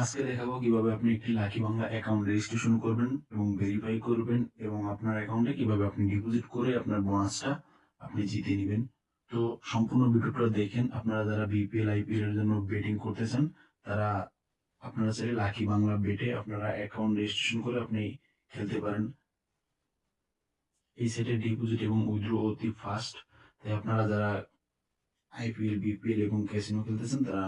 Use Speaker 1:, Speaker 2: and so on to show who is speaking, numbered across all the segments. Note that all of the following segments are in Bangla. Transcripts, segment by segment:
Speaker 1: আজকে দেখাবো কীভাবে আপনি একটি লাকি বাংলা অ্যাকাউন্ট রেজিস্ট্রেশন করবেন এবং ভেরিফাই করবেন এবং আপনার অ্যাকাউন্টে কীভাবে আপনি ডিপোজিট করে আপনার বোনাসটা আপনি জিতে নেবেন। তো সম্পূর্ণ ভিডিওটা দেখেন, আপনারা যারা বিপিএল আইপিএল এর জন্য বেটিং করতেছেন, তারা আপনারা চাইলে লাকি বাংলা বেটে আপনারা অ্যাকাউন্ট রেজিস্ট্রেশন করে আপনি খেলতে পারেন। এই সেটে ডিপোজিট এবং উইথড্র অতি ফাস্ট তাই আপনারা যারা আইপিএল বিপিএল এবং ক্যাসিনো খেলতেছেন, তারা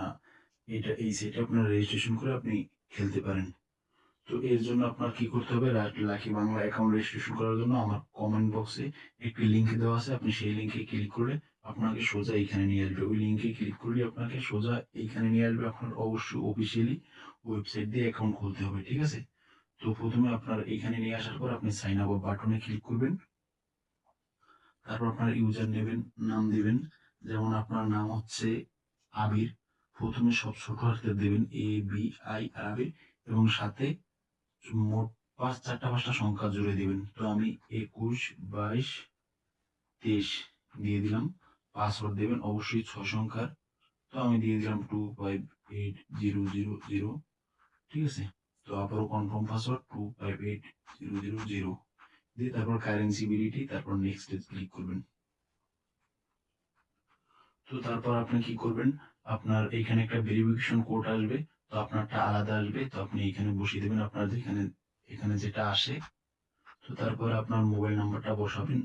Speaker 1: এটা এই সেটে আপনার রেজিস্ট্রেশন করে আপনি খেলতে পারেন। তো এর জন্য আপনার কি করতে হবে? লাকি বাংলা অ্যাকাউন্ট রেজিস্ট্রেশন করার জন্য আমার কমেন্ট বক্সে একটি লিঙ্ক দেওয়া আছে। আপনি সেই লিঙ্কে ক্লিক করলে আপনাকে সোজা এইখানে নিয়ে আসবে। ওই লিঙ্কে ক্লিক করলে আপনাকে সোজা এইখানে নিয়ে আসবে আপনার অবশ্যই অফিসিয়ালি ওয়েবসাইট দিয়ে অ্যাকাউন্ট খুলতে হবে, ঠিক আছে? তো প্রথমে আপনার এখানে নিয়ে আসার পর আপনি সাইন আপ বাটনে ক্লিক করবেন। তারপর আপনার ইউজার নেবেন নাম দিবেন। যেমন আপনার নাম হচ্ছে আবির। প্রথমে সব ছোট দেবেন এ বি আই আবির এবং সাথে মোট পাঁচ, চারটা, পাঁচটা সংখ্যা জুড়ে দিবেন। তো আমি একুশ, বাইশ, তেইশ দিয়ে দিলাম। পাসওয়ার্ড দেবেন, অবশ্যই ছয় সংখ্যার। তো আমি দিয়ে দিলাম two five eight zero zero zero ঠিক আছে? তো আবারও confirm password two five eight zero zero zero দিয়ে তারপর কারেন্সি বিলিটি তারপর নেক্সট ক্লিক করবেন। তো তারপর আপনি কি করবেন? আপনার এইখানে একটা ভেরিফিকেশন কোড আসবে, তো আপনারটা আলাদা আসবে, তো আপনি এখানে বসিয়ে দেবেন আপনার যেখানে এখানে যেটা আসে। তো তারপর আপনার মোবাইল নাম্বারটা বসাবেন,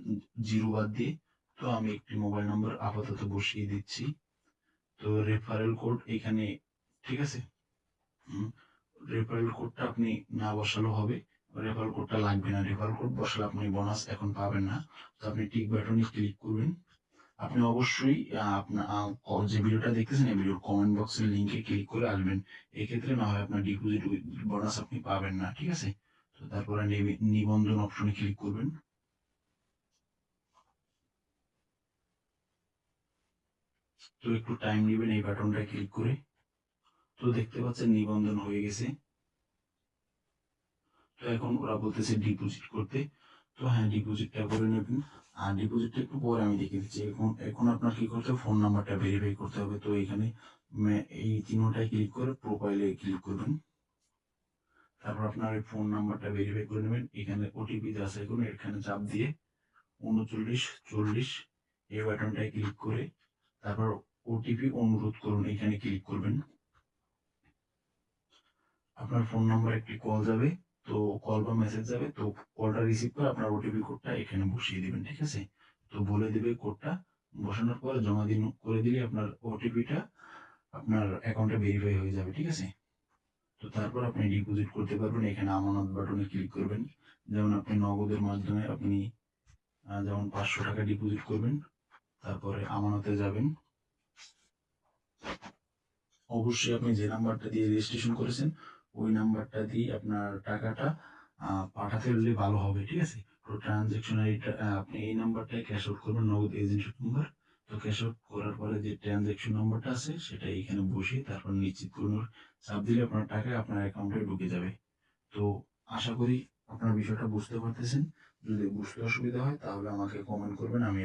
Speaker 1: জিরো বাদ দিয়ে। তো আমি একটি মোবাইল নাম্বার আপাতত বসিয়ে দিচ্ছি। তো রেফারেল কোড এখানে, ঠিক আছে? রেফারেল কোডটা আপনি না বসালেও হবে। রেফারেল কোডটা লাগবে না। রেফারেল কোড বসালে আপনি বোনাস এখন পাবেন না। তো আপনি টিক বাটনে ক্লিক করবেন। আপনি অবশ্যই আপনার যে ভিডিওটা দেখতেছেন, এই ভিডিওর কমেন্ট বক্সের লিঙ্কে ক্লিক করে আসবেন। এক্ষেত্রে না হয় আপনার ডিপোজিট বোনাস আপনি পাবেন না, ঠিক আছে? তো তারপরে নিবন্ধন অপশনে ক্লিক করবেন। তো একটু টাইম নেবেন এই বাটনটা ক্লিক করে। তো দেখতে পাচ্ছেন নিবন্ধন হয়ে গেছে। তো এখন ওরা বলতেছে ডিপোজিট করতে। তো হ্যাঁ ডিপোজিটটা করে নেবেন। আর ডিপোজিটটা একটু পরে আমি দেখে দিচ্ছি। এখন এখন আপনার কি করতে হবে? ফোন নাম্বারটা ভেরিফাই করতে হবে। তো এখানে এই চিহ্নটায় ক্লিক করে প্রোফাইলে ক্লিক করবেন। তারপর আপনার এই ফোন নাম্বারটা ভেরিফাই করে নেবেন। এখানে ওটিপি যাচাই করুন এখানে চাপ দিয়ে উনচল্লিশ, চল্লিশ, এই বাটনটায় ক্লিক করে তারপর ওটিপি অনুরোধ করুন, এখানে ক্লিক করবেন। আপনার ফোন নাম্বার একটি কল যাবে। তো কল বা মেসেজ যাবে, তো কলটা রিসিভ করে আপনার ওটিপি কোডটা এখানে বসিয়ে দিবেন, ঠিক আছে? তো বলে দেবে কোডটা বসানোর পর জমা দিন, করে দিলে আপনার ওটিপিটা আপনার অ্যাকাউন্টে ভেরিফাই হয়ে যাবে, ঠিক আছে? তো তারপর আপনি ডিপোজিট করতে পারবেন, এখানে আমানত বাটনে ক্লিক করবেন। যেমন আপনি নগদের মাধ্যমে আপনি যেমন পাঁচশো টাকা ডিপোজিট করবেন, তারপরে আমানতে যাবেন। অবশ্যই আপনি যে নাম্বারটা দিয়ে রেজিস্ট্রেশন করেছেন ওই নাম্বারটা দিয়ে আপনার টাকাটা পাঠাতে হলে ভালো হবে, ঠিক আছে? তো ট্রানজেকশন আপনি এই নাম্বারটাই ক্যাশ আউট করবেন, নগদ এজেন্ট নাম্বার তো ক্যাশ আউট করার পরে যে ট্রানজেকশন নাম্বারটা আছে, সেটা এখানে বসিয়ে তারপর নিশ্চিত করুন চাপ দিলে আপনার টাকা আপনার অ্যাকাউন্টে ঢুকে যাবে। তো আশা করি আপনার বিষয়টা বুঝতে পারতেছেন। যদি বুঝতে অসুবিধা হয়, তাহলে আমাকে কমেন্ট করবেন, আমি